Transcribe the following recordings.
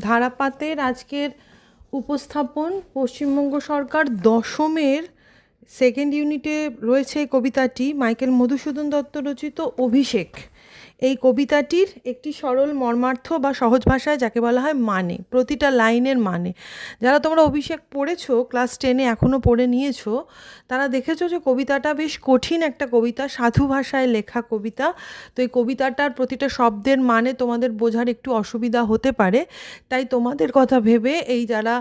ধারাপাতের আজকের উপস্থাপন পশ্চিমবঙ্গ সরকার দশমের সেকেন্ড ইউনিটে রয়েছে কবিতাটি, মাইকেল মধুসূদন দত্ত রচিত অভিষেক। এই কবিতাটির একটি সরল মর্মার্থ বা সহজ ভাষায় যাকে বলা হয় মানে প্রতিটা লাইনের মানে। যারা তোমরা অভিষেক পড়েছো, ক্লাস টেনে এখনও পড়ে নিয়েছো, তারা দেখেছ যে কবিতাটা বেশ কঠিন একটা কবিতা, সাধু ভাষায় লেখা কবিতা। তো এই কবিতাটার প্রতিটা শব্দের মানে তোমাদের বোঝার একটু অসুবিধা হতে পারে। তাই তোমাদের কথা ভেবে এই যারা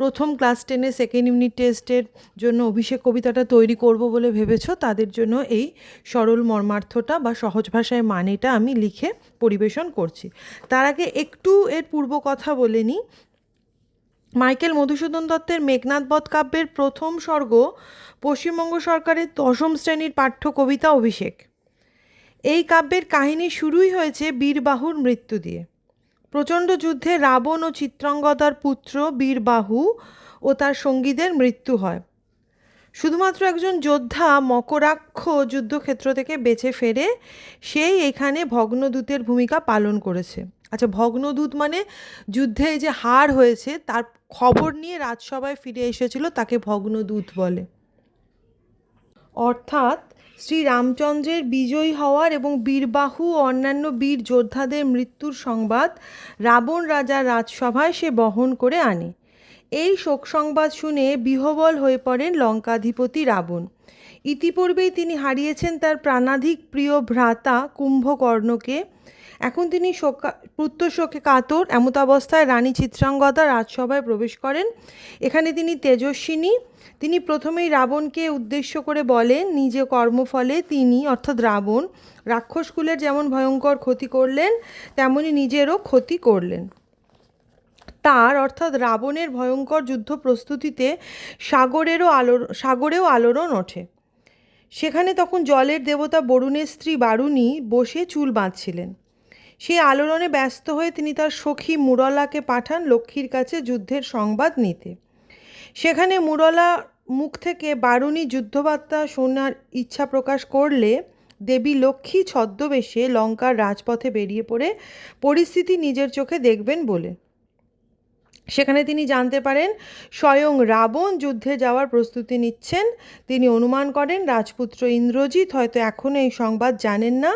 প্রথম ক্লাস টেনে সেকেন্ড ইউনিট টেস্টের জন্য অভিষেক কবিতাটা তৈরি করব বলে ভেবেছো, তাদের জন্য এই সরল মর্মার্থটা বা সহজ ভাষায় মানেটা আমি লিখে পরিবেশন করছি। তার আগে একটু এর পূর্ব কথা বলে নিই। মাইকেল মধুসূদন দত্তের মেঘনাথ বধ কাব্যের প্রথম স্বর্গ পশ্চিমবঙ্গ সরকারের দশম শ্রেণির পাঠ্য কবিতা অভিষেক। এই কাব্যের কাহিনী শুরুই হয়েছে বীরবাহুর মৃত্যু দিয়ে। প্রচণ্ড যুদ্ধে রাবণ ও চিত্রাঙ্গদার পুত্র বীরবাহু ও তার সঙ্গীদের মৃত্যু হয়। শুধুমাত্র একজন যোদ্ধা মকরাক্ষ যুদ্ধক্ষেত্র থেকে বেঁচে ফেরে, সেই এখানে ভগ্নদূতের ভূমিকা পালন করেছে। আচ্ছা ভগ্নদূত মানে যুদ্ধে যে হার হয়েছে, তার খবর নিয়ে রাজসভায় ফিরে এসেছিল, তাকে ভগ্নদূত বলে। অর্থাৎ শ্রী রামচন্দ্রের বিজয়ী হওয়ার এবং বীরবাহু ও অন্যান্য বীর যোদ্ধাদের মৃত্যুর সংবাদ রাবণ রাজার রাজসভায় সে বহন করে আনে। এই শোক সংবাদ শুনে বিহবল হয়ে পড়েন লঙ্কাধিপতি রাবণ। ইতিপূর্বেই তিনি হারিয়েছেন তার প্রাণাধিক প্রিয় ভ্রাতা কুম্ভকর্ণকে। এখন তিনি শোকা পুত্র শোকে কাতর, এমতাবস্থায় রানী চিত্রাঙ্গদা রাজসভায় প্রবেশ করেন। এখানে তিনি তেজস্বিনী। তিনি প্রথমেই রাবণকে উদ্দেশ্য করে বলেন, নিজ কর্মফলে তিনি, অর্থাৎ রাবণ রাক্ষসকুলের যেমন ভয়ঙ্কর ক্ষতি করলেন, তেমনি নিজেরও ক্ষতি করলেন। তার, অর্থাৎ রাবণের ভয়ঙ্কর যুদ্ধ প্রস্তুতিতে সাগরেরও আলোর সাগরেও আলোড়ন ওঠে। সেখানে তখন জলের দেবতা বরুণের স্ত্রী বারুণী বসে চুল বাঁধছিলেন। সেই আলোড়নে ব্যস্ত হয়ে তিনি তার সখী মুরলাকে পাঠান লক্ষ্মীর কাছে যুদ্ধের সংবাদ নিতে। সেখানে মুরলা মুখ থেকে বারুণী যুদ্ধবার্তা শোনার ইচ্ছা প্রকাশ করলে দেবী লক্ষ্মী ছদ্মবেশে লঙ্কার রাজপথে বেরিয়ে পড়ে, পরিস্থিতি নিজের চোখে দেখবেন বলে। সেখানে তিনি জানতে পারেন, স্বয়ং রাবণ যুদ্ধে যাওয়ার প্রস্তুতি নিচ্ছেন। তিনি অনুমান করেন, রাজপুত্র ইন্দ্রজিৎ হয়তো এখনও এই সংবাদ জানেন না।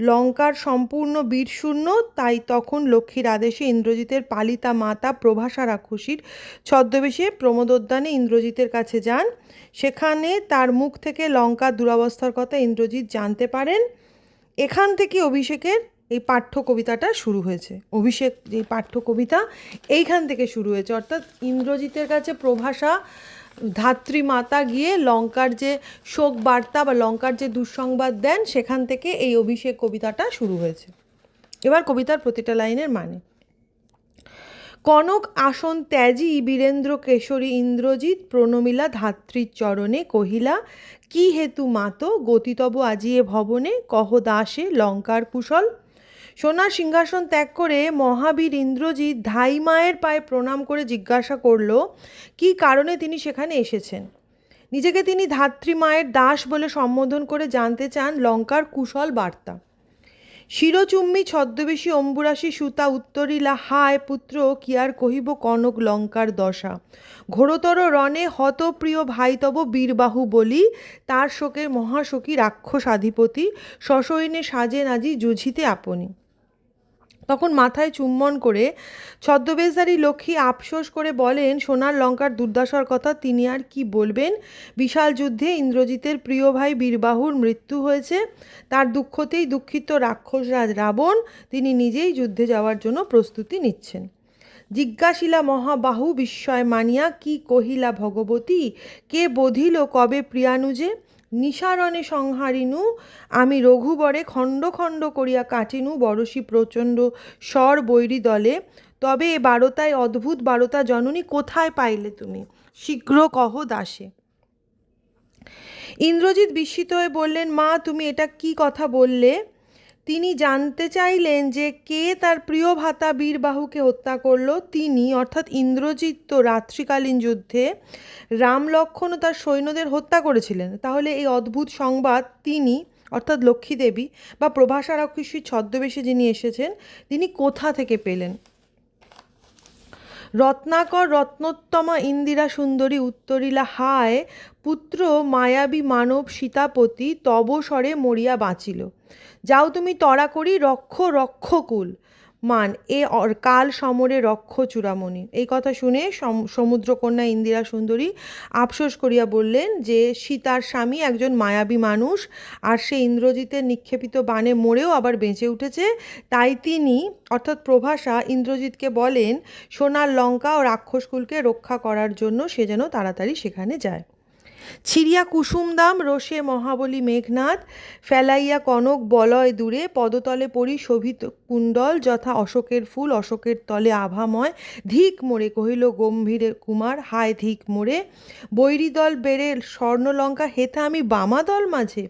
লঙ্কার সম্পূর্ণ বীরশূন্য তাই তখন লক্ষ্মীর আদেশে ইন্দ্রজিতের পালিতা মাতা প্রভাসা রাক্ষসীর ছদ্মবেশে প্রমোদোদ্যানে ইন্দ্রজিতের কাছে যান। সেখানে তার মুখ থেকে লঙ্কার দুরবস্থার কথা ইন্দ্রজিৎ জানতে পারেন। এখান থেকে অভিষেকের এই পাঠ্য কবিতাটা শুরু হয়েছে। অভিষেক যে পাঠ্য কবিতা এইখান থেকে শুরু হয়েছে। অর্থাৎ ইন্দ্রজিতের কাছে প্রভাষা, ধাত্রী মাতা গিয়ে লঙ্কার যে শোক বার্তা বা লঙ্কার যে দুঃসংবাদ দেন, সেখান থেকে এই অভিষেক কবিতাটা শুরু হয়েছে। এবার কবিতার প্রতিটা লাইনের মানে। কনক আসন ত্যাজি বীরেন্দ্র কেশরী ইন্দ্রজিৎ, প্রণমিলা ধাত্রীর চরণে কহিলা, কি হেতু মাত, গতিতব আজিয়ে ভবনে, কহ দাসে লঙ্কার কুশল? সোনার সিংহাসন ত্যাগ করে মহাবীর ইন্দ্রজিৎ ধাই মায়ের পায়ে প্রণাম করে জিজ্ঞাসা করল, কি কারণে তিনি সেখানে এসেছেন? নিজেকে তিনি ধাত্রী মায়ের দাস বলে সম্বোধন করে জানতে চান লঙ্কার কুশল বার্তা। শিরচুম্বী ছদ্মবেশী অম্বুরাশি সুতা উত্তরিলা হায় পুত্র, কি আর কহিব কনক লঙ্কার দশা? ঘোরতর রণে হতপ্রিয় ভাইতব বীরবাহু বলি, তার শোকের মহাশোকী রাক্ষস আধিপতি সসৈন্যে সাজে নাজি যুঝিতে আপনি। তখন মাথায় চুম্বন করে ছদ্মবেশধারী লক্ষ্মী আফসোস করে বলেন, সোনার লঙ্কার দুর্দশার কথা তিনি আর কি বলবেন? বিশাল যুদ্ধে ইন্দ্রজিতের প্রিয় ভাই বীরবাহুর মৃত্যু হয়েছে। তার দুঃখতেই দুঃখিত রাক্ষসরাজ রাবণ, তিনি নিজেই যুদ্ধে যাওয়ার জন্য প্রস্তুতি নিচ্ছেন। জিজ্ঞাসিলা মহাবাহু বিস্ময় মানিয়া, কি কহিলা ভগবতী? কে বধিল কবে প্রিয়ানুজে? নিসারণে সংহারিনু আমি রঘুবরে খণ্ড খণ্ড করিয়া কাটিনু বরশি প্রচণ্ড স্বর বৈরী দলে তবে এ বারতায় অদ্ভুত বারোতা জননী কোথায় পাইলে তুমি? শীঘ্র কহ দাসে। ইন্দ্রজিৎ বিস্মিত হয়ে বললেন, মা, তুমি এটা কি কথা বললে? তিনি জানতে চাইলেন যে কে তার প্রিয় ভাতা বীরবাহুকে হত্যা করল। তিনি, অর্থাৎ ইন্দ্রজিৎ রাত্রিকালীন যুদ্ধে রাম লক্ষণ ও তার সৈন্যদের হত্যা করেছিলেন। তাহলে এই অদ্ভুত সংবাদ তিনি, অর্থাৎ লক্ষ্মীদেবী বা প্রভাসারক্ষী ছদ্মবেশে যিনি এসেছেন, তিনি কোথা থেকে পেলেন? রত্নাকর রত্নোত্তমা ইন্দিরা সুন্দরী উত্তরিলা হায়, পুত্র মায়াবী মানব সীতাপতি তব মরিয়া বাঁচিল। যাও তুমি তরা করি রক্ষ রক্ষকুল মান, এ কাল সমরে রক্ষ চূড়ামণি। এই কথা শুনে সম- সমুদ্রকন্যা ইন্দিরা সুন্দরী আফসোস করিয়া বললেন যে সীতার স্বামী একজন মায়াবী মানুষ, আর সে ইন্দ্রজিতের নিক্ষেপিত বাণে মরেও আবার বেঁচে উঠেছে। তাই তিনি, অর্থাৎ প্রভাসা ইন্দ্রজিৎকে বলেন, সোনার লঙ্কা ও রাক্ষসকুলকে রক্ষা করার জন্য সে যেন তাড়াতাড়ি সেখানে যায়। ছিড়িয়া কুসুমদাম রোষে মহাবলী মেঘনাথ ফেলাইয়া কনক বলয় দূরে, পদতলে পরি শোভিত কুণ্ডল, যথা অশোকের ফুল, অশোকের তলে আভাময়। ধিক মোড়ে কহিল গম্ভীরের কুমার, হায় ধিক মোড়ে। বৈরিদল বেড়ে স্বর্ণলঙ্কা, হেথা আমি বামাদল মাঝে।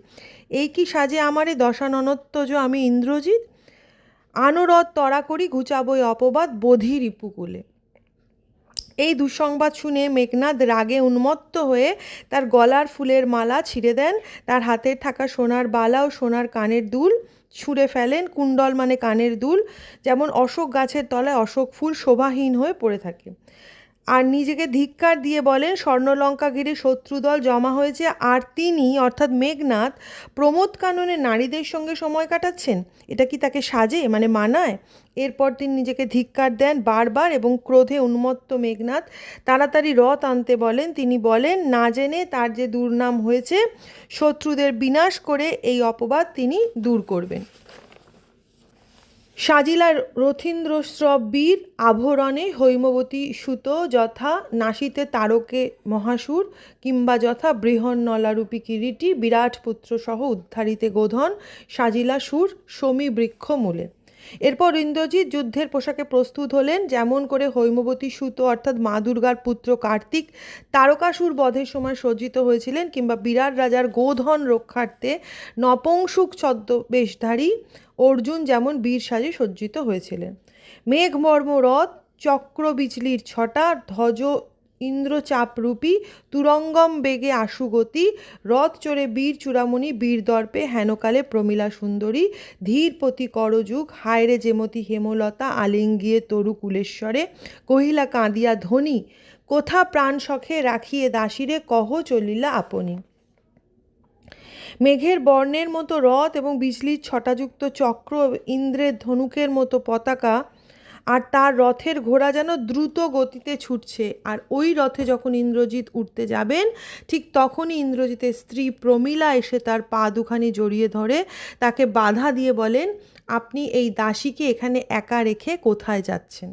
এই কি সাজে আমারে দশাননত্তজ আমি ইন্দ্রজিৎ? আনরথ তরা করি ঘুচাবই অপবাদ, বোধি রিপুকুলে এই দুঃসংবাদ শুনে মেঘনাদ রাগে উন্মত্ত হয়ে তার গলার ফুলের মালা ছিঁড়ে দেন। তার হাতে থাকা সোনার বালা ও সোনার কানের দুল ছুঁড়ে ফেলেন। কুণ্ডল মানে কানের দুল। যেমন অশোক গাছের তলায় অশোক ফুল শোভাহীন হয়ে পড়ে থাকে। আর নিজেকে ধিক্কার দিয়ে বলেন স্বর্ণলঙ্কা ঘিরে শত্রুদল জমা হয়েছে আর তিনি অর্থাৎ মেঘনাথ প্রমোদ কাননে নারীদের সঙ্গে সময় কাটাচ্ছেন? এটা কি তাকে সাজে মানে মানায়? এরপর তিনি নিজেকে ধিক্কার দেন বারবার এবং ক্রোধে উন্মত্ত মেঘনাথ তাড়াতাড়ি রথ আনতে বলেন। তিনি বলেন, না জেনে তার যে দুর্নাম হয়েছে, শত্রুদের বিনাশ করে এই অপবাদ তিনি দূর করবেন। সাজিলা রথীন্দ্রস্রব বীর আভরণে হৈমবতী সুত যথা নাসিতে তারকে মহাসুর কিংবা যথা বৃহন্নলারূপী কিরীটি বিরাট পুত্র সহ উদ্ধারিতে গোধন, সাজিলা সুর সমী বৃক্ষ মূলে। এরপর ইন্দ্রজিৎ যুদ্ধের পোশাকে প্রস্তুত হলেন, যেমন করে হৈমবতী সুত অর্থাৎ মা দুর্গার পুত্র কার্তিক তারকাসুর বধের সময় সজ্জিত হয়েছিলেন কিংবা বিরাট রাজার গোধন রক্ষার্থে নপংসুক ছদ্মবেশধারী অর্জুন যেমন বীর সাজে সজ্জিত হয়েছিলেন। মেঘমর্ম রথ, চক্র বিচলির ছটা, ধ্বজ ইন্দ্রচাপরূপী তুরঙ্গম বেগে আশুগতি রথ চড়ে বীর চূড়ামণি বীর দর্পে হেনকালে প্রমীলা সুন্দরী ধীরপতি করযুগ, হায়রে যেমতি হেমলতা, আলিঙ্গিয়ে তরু কুলেশ্বরে, কহিলা কাঁদিয়া ধ্বনি কোথা প্রাণ সখে রাখিয়ে দাসিরে, কহ চলিলা আপনি। মেঘের বর্ণের মতো রথ এবং বিজলির ছটাযুক্ত চক্র ইন্দ্রের ধনুকের মতো পতাকা, আর তার রথের ঘোড়া যেন দ্রুত গতিতে ছুটছে। আর ওই রথে যখন ইন্দ্রজিৎ উঠতে যাবেন, ঠিক তখনই ইন্দ্রজিতের স্ত্রী প্রমীলা এসে তার পা দুখানি জড়িয়ে ধরে তাকে বাধা দিয়ে বলেন, আপনি এই দাসীকে এখানে একা রেখে কোথায় যাচ্ছেন?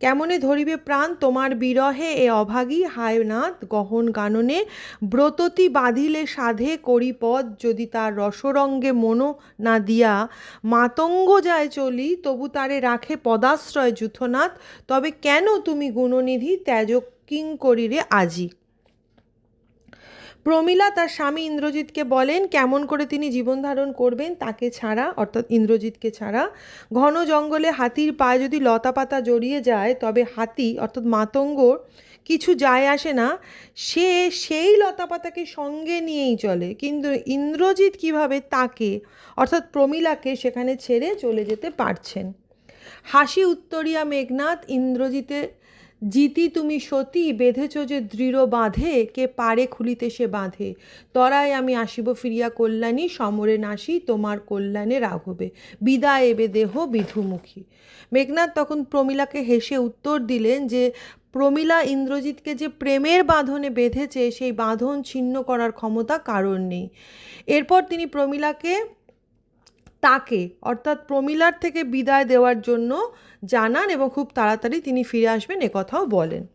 কেমনে ধরিবে প্রাণ তোমার বিরহে? এ অভাগী হায় নাথ গহন গাননে ব্রততি বাঁধিলে সাধে করি পদ, যদি তার রসরঙ্গে মনো না দিয়া। মাতঙ্গ যায় চলি, তবু তারে রাখে পদাশ্রয় যুথনাথ। তবে কেন তুমি গুণনিধি ত্যাজ কিং করিরে আজি? প্রমীলা তার স্বামী ইন্দ্রজিৎকে বলেন, কেমন করে তিনি জীবন ধারণ করবেন তাকে ছাড়া, অর্থাৎ ইন্দ্রজিৎকে ছাড়া? ঘন জঙ্গলে হাতির পায়ে যদি লতা পাতা জড়িয়ে যায়, তবে হাতি, অর্থাৎ মাতঙ্গর কিছু যায় আসে না। সে সেই লতা পাতাকে সঙ্গে নিয়েই চলে। কিন্তু ইন্দ্রজিৎ কীভাবে তাকে, অর্থাৎ প্রমীলাকে সেখানে ছেড়ে চলে যেতে পারছেন? হাসি উত্তরিয়া মেঘনাথ ইন্দ্রজিতে জিতি তুমি সতী, বেঁধেছ যে দৃঢ় বাঁধে, কে পারে খুলিতে সে বাঁধে। তরায় আমি আসিব ফিরিয়া কল্যাণী, সমরে নাসি তোমার কল্যাণে রাঘবে। বিদায় এবে দেহ বিধুমুখী। মেঘনাথ তখন প্রমীলাকে হেসে উত্তর দিলেন যে, প্রমীলা ইন্দ্রজিৎকে যে প্রেমের বাঁধনে বেঁধেছে, সেই বাঁধন ছিন্ন করার ক্ষমতা কারণ নেই। এরপর তিনি প্রমীলাকে তাকে, অর্থাৎ প্রমিলার থেকে বিদায় দেওয়ার জন্য জানান এবং খুব তাড়াতাড়ি তিনি ফিরে আসবেন একথাও বলেন।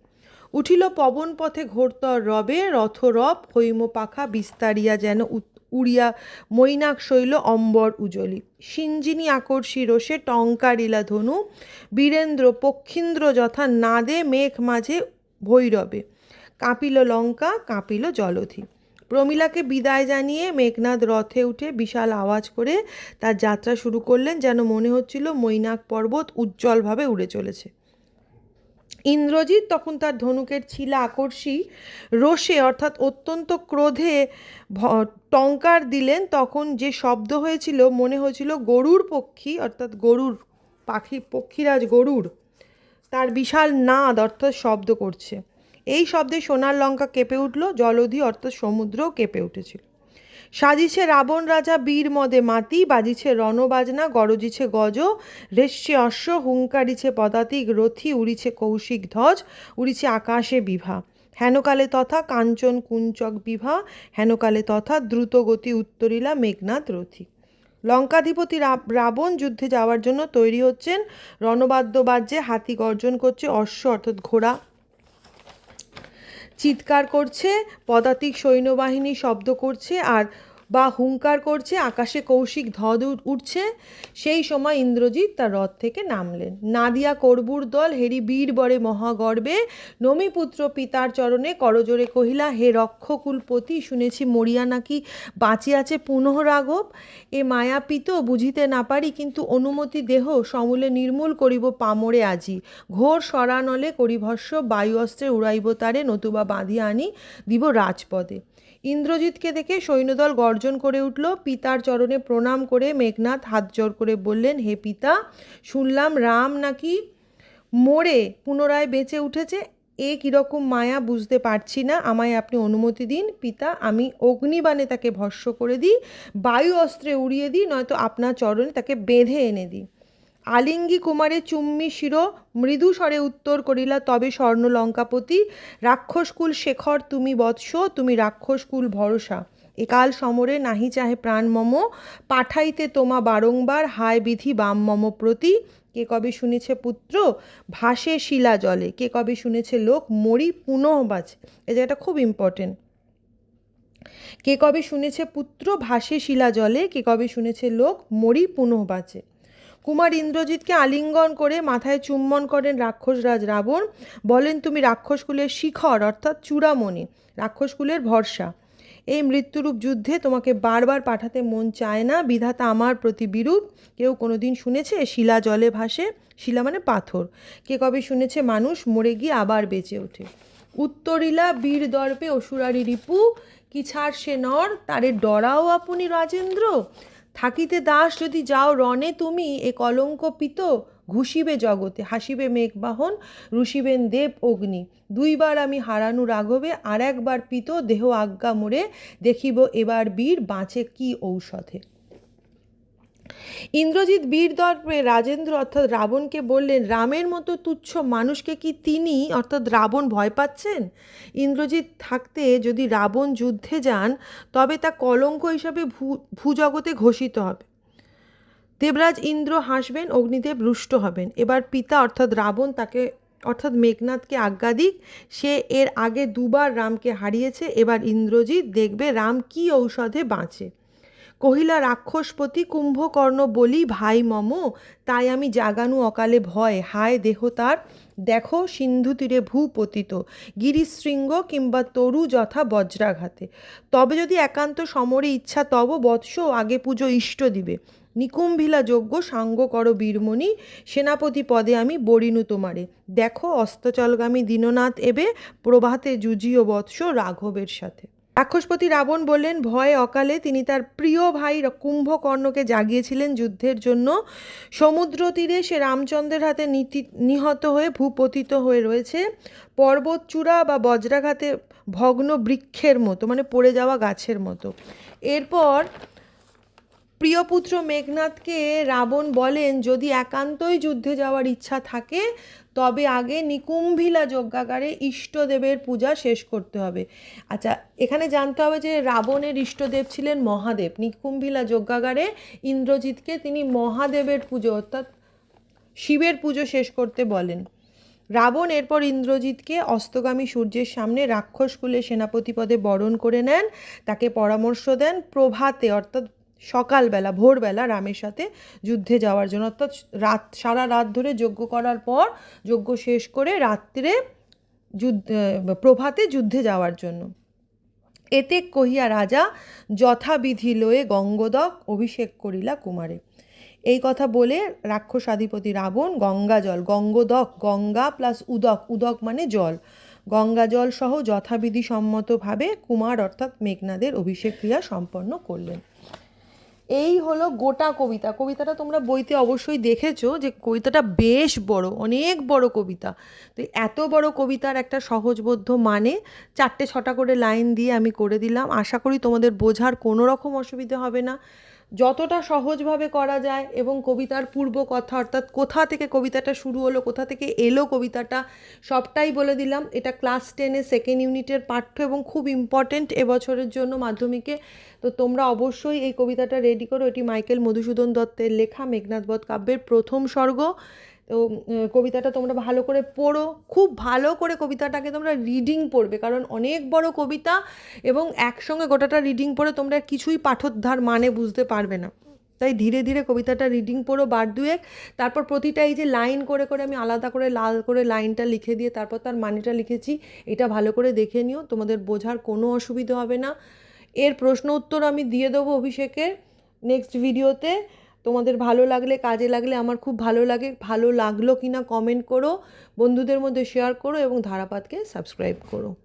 উঠিল পবন পথে ঘোরতর রবে রথরব হৈম পাখা বিস্তারিয়া যেন উড়িয়া মৈনাক শৈল অম্বর উজলি সিঞ্জিনী আকর্ষী রোষে টঙ্কারিলা ধনু, বীরেন্দ্র পক্ষীন্দ্র যথা নাদে মেঘ মাঝে ভৈরবে। কাঁপিল লঙ্কা, কাঁপিল জলধি। প্রমীলাকে বিদায় জানিয়ে মেঘনাদ রথে উঠে বিশাল আওয়াজ করে তার যাত্রা শুরু করলেন, যেন মনে হচ্ছিল মৈনাক পর্বত উজ্জ্বলভাবে উড়ে চলেছে। ইন্দ্রজিৎ তখন তার ধনুকের ছিলা আকর্ষী রোষে, অর্থাৎ অত্যন্ত ক্রোধে টঙ্কার দিলেন। তখন যে শব্দ হয়েছিল, মনে হয়েছিল গরুর পক্ষী, অর্থাৎ গরুর পাখি, পক্ষীরাজ গরুর, তার বিশাল নাদ, অর্থাৎ শব্দ করছে। এই শব্দে সোনার লঙ্কা কেঁপে উঠল, জলধি অর্থাৎ সমুদ্রও কেঁপে উঠেছিল। সাজিছে রাবণ রাজা, বীর মদে মাতি, বাজিছে রণবাজনা, গরজিছে গজ রেশছে অশ্ব, হুঙ্কারিছে পদাতিক রথি, উড়িছে কৌশিক ধ্বজ, উড়িছে আকাশে বিভা। হেনকালে তথা কাঞ্চন কুঞ্চক বিভা, হেনকালে তথা দ্রুতগতি উত্তরিলা মেঘনাথ রথি। লঙ্কাধিপতি রাবণ যুদ্ধে যাওয়ার জন্য তৈরি হচ্ছেন রণবাদ্য বাজ্যে হাতি গর্জন করছে অশ্ব, অর্থাৎ ঘোড়া। চিৎকার করছে পদাতিক সৈন্যবাহিনী শব্দ করছে আর বা হুঙ্কার করছে, আকাশে কৌশিক ধদ উঠছে। সেই সময় ইন্দ্রজিৎ তার রথ থেকে নামলেন। নাদিয়া করবুর দল, হেরি বীর বরে মহাগর্বে। নমিপুত্র পিতার চরণে করজোরে কহিলা, হে রক্ষকুলপতি, শুনেছি মরিয়া নাকি বাঁচিয়াছে পুনঃ রাঘব এ মায়াপিত বুঝিতে না পারি, কিন্তু অনুমতি দেহ, সমূলে নির্মূল করিব পামরে আজি। ঘোর সরানলে করিভস্য বায়ু অস্ত্রে উড়াইব তারে, নতুবা বাঁধিয়া আনি দিব রাজপদে। ইন্দ্রজিৎকে দেখে সৈন্যদল গর্জন করে উঠল। পিতার চরণে প্রণাম করে মেঘনাথ হাত জোর করে বললেন, হে পিতা, শুনলাম রাম নাকি মরে পুনরায় বেঁচে উঠেছে? এ কীরকম মায়া বুঝতে পারছি না। আমায় আপনি অনুমতি দিন। পিতা, আমি অগ্নিবাণে তাকে ভস্য করে দিই, বায়ু অস্ত্রে উড়িয়ে দিই, নয়তো আপনার চরণে তাকে বেঁধে এনে দিই। আলিঙ্গি কুমারে চুম্মি শির, মৃদু স্বরে উত্তর করিলা, তবে স্বর্ণ লঙ্কাপতি রাক্ষসকুল শেখর তুমি বৎস, তুমি রাক্ষসকুল ভরসা। একাল সমরে নাহি চাহে প্রাণ মম, পাঠাইতে তোমা বারংবার, হায় বিধি বাম মম প্রতি। কে কবে শুনেছে পুত্র? ভাসে শিলা জলে। কে কবে শুনেছে লোক? মরি পুনঃ বাঁচে। এই জায়গাটা খুব ইম্পর্টেন্ট কে কবে শুনেছে পুত্র? ভাসে শিলা জলে। কে কবে শুনেছে লোক? মরি পুনঃ বাঁচে। কুমার ইন্দ্রজিৎকে আলিঙ্গন করে মাথায় চুম্বন করেন রাক্ষসরাজ রাবণ। বলেন, তুমি রাক্ষসকুলের শিখর, অর্থাৎ চূড়ামণি। রাক্ষসকুলের ভরসা। এই মৃত্যুরূপ যুদ্ধে তোমাকে বারবার পাঠাতে মন চায় না। বিধাতা আমার প্রতি বিরূপ। কেউ কোনোদিন শুনেছে, শিলা জলে ভাসে, শিলা মানে পাথর। কে কবে শুনেছে মানুষ, মরে গিয়ে আবার বেঁচে ওঠে। উত্তরিলা বীর দর্পে অসুরারি রিপু, কি ছাড় সে নর, তারে ডরাও আপনি রাজেন্দ্র। থাকিতে দাস যদি যাও রণে তুমি, এ কলঙ্ক পিত। ঘুষিবে জগতে, হাসিবে মেঘবাহন রুষিবেন দেব অগ্নি। দুইবার আমি হারানু রাঘবে আর একবার পিত দেহ আজ্ঞা মোরে, দেখিব এবার বীর বাঁচে কি ঔষধে। ইন্দ্রজিৎ বীর দর্পে রাজেন্দ্র অর্থাৎ রাবণকে বললেন, রামের মতো তুচ্ছ মানুষকে কি তিনি, অর্থাৎ রাবণ ভয় পাচ্ছেন? ইন্দ্রজিৎ থাকতে যদি রাবণ যুদ্ধে যান, তবে তা কলঙ্ক হিসাবে ভূ, ভূজগতে ঘোষিত হবে। দেবরাজ ইন্দ্র হাসবেন, অগ্নিদেব রুষ্ট হবেন। এবার পিতা অর্থাৎ রাবণ তাকে, অর্থাৎ মেঘনাথকে আজ্ঞা দিক। সে এর আগে দুবার রামকে হারিয়েছে। এবার ইন্দ্রজিৎ দেখবে রাম কি ঔষধে বাঁচে। কহিলা, রাক্ষসপতি, কুম্ভকর্ণ বলি, ভাই মম, তাই আমি জাগানু অকালে ভয়। হায় দেহ তার। দেখো, সিন্ধু তীরে ভূপতিত। গিরিশৃঙ্গ কিংবা তরু যথা বজ্রাঘাতে। তবে যদি একান্ত সমরে ইচ্ছা, তব বৎস আগে পুজো ইষ্ট দিবে। নিকুম্ভিলা যজ্ঞ, সাঙ্গ কর বীরমণি, সেনাপতি পদে আমি বরিনু তোমারে। দেখো অস্তচলগামী দীননাথ এবে প্রভাতে জুজিও বৎস রাঘবের সাথে। রাক্ষসপতি রাবণ বললেন, ভয়ে অকালে তিনি তার প্রিয় ভাই কুম্ভকর্ণকে জাগিয়েছিলেন যুদ্ধের জন্য। সমুদ্র তীরে সে রামচন্দ্রের হাতে নীতি, নিহত হয়ে ভূপতিত হয়ে রয়েছে। পর্বতচূড়া বা বজ্রাঘাতে ভগ্ন বৃক্ষের মতো মানে পড়ে যাওয়া গাছের মতো। এরপর প্রিয়পুত্র মেঘনাথকে রাবণ বলেন, যদি একান্তই যুদ্ধে যাওয়ার ইচ্ছা থাকে, তবে আগে নিকুম্ভিলা যজ্ঞাগারে ইষ্টদেবের পূজা শেষ করতে হবে। আচ্ছা এখানে জানতে হবে যে রাবণের ইষ্টদেব ছিলেন মহাদেব। নিকুম্ভিলা যজ্ঞাগারে ইন্দ্রজিৎকে তিনি মহাদেবের পুজো, অর্থাৎ শিবের পুজো শেষ করতে বলেন। রাবণ এরপর ইন্দ্রজিৎকে অস্তগামী সূর্যের সামনে রাক্ষসকুলে সেনাপতি পদে বরণ করে নেন। তাকে পরামর্শ দেন প্রভাতে, অর্থাৎ সকালবেলা, ভোরবেলা রামের সাথে যুদ্ধে যাওয়ার জন্য। অর্থাৎ রাত, সারা রাত ধরে যজ্ঞ করার পর, যজ্ঞ শেষ করে রাত্রে যুদ্ধ প্রভাতে যুদ্ধে যাওয়ার জন্য। এতে কহিয়া রাজা, যথাবিধি লয়ে গঙ্গোদক অভিষেক করিলা কুমারে। এই কথা বলে রাক্ষস রাক্ষসাধিপতি রাবণ, গঙ্গা জল, গঙ্গোদক, গঙ্গা প্লাস উদক উদক মানে জল। গঙ্গা জল সহ যথাবিধি সম্মতভাবে কুমার অর্থাৎ মেঘনাদের অভিষেক ক্রিয়া সম্পন্ন করলেন। এই হলো গোটা কবিতা। কবিতাটা তোমরা বইতে অবশ্যই দেখেছ যে কবিতাটা বেশ বড়, অনেক বড় কবিতা। তো এত বড় কবিতার একটা সহজবোধ্য মানে চারটে ছটা করে লাইন দিয়ে আমি করে দিলাম। আশা করি তোমাদের বোঝার কোনো রকম অসুবিধে হবে না। যতটা সহজভাবে করা যায় এবং কবিতার পূর্ব কথা অর্থাৎ কোথা থেকে কবিতাটা শুরু হলো, কোথা থেকে এলো কবিতাটা, সবটাই বলে দিলাম। এটা ক্লাস টেনে সেকেন্ড ইউনিটের পাঠ্য এবং খুব ইম্পর্টেন্ট এবছরের জন্য মাধ্যমিকে। তো তোমরা অবশ্যই এই কবিতাটা রেডি করো। এটি মাইকেল মধুসূদন দত্তের লেখা মেঘনাথবধ কাব্যের প্রথম স্বর্গ। তো কবিতাটা তোমরা ভালো করে পড়ো। খুব ভালো করে কবিতাটাকে তোমরা রিডিং পড়বে, কারণ অনেক বড় কবিতা এবং একসঙ্গে গোটাটা রিডিং পড়ে তোমরা কিছুই পাঠোদ্ধার মানে বুঝতে পারবে না। তাই ধীরে ধীরে কবিতাটা রিডিং পড়ো বার দুয়েক, তারপর প্রতিটা এই যে লাইন করে করে আমি আলাদা করে লাল করে লাইনটা লিখে দিয়ে তারপর তার মানেটা লিখেছি, এটা ভালো করে দেখে নিও, তোমাদের বোঝার কোনো অসুবিধা হবে না। এর প্রশ্ন উত্তর আমি দিয়ে দেবো অভিষেকের নেক্সট ভিডিওতে তোমাদের ভালো লাগলে, কাজে লাগলে আমার খুব ভালো লাগে। ভালো লাগল কি না কমেন্ট করো, বন্ধুদের মধ্যে শেয়ার করো এবং ধারাপাতকে সাবস্ক্রাইব করো।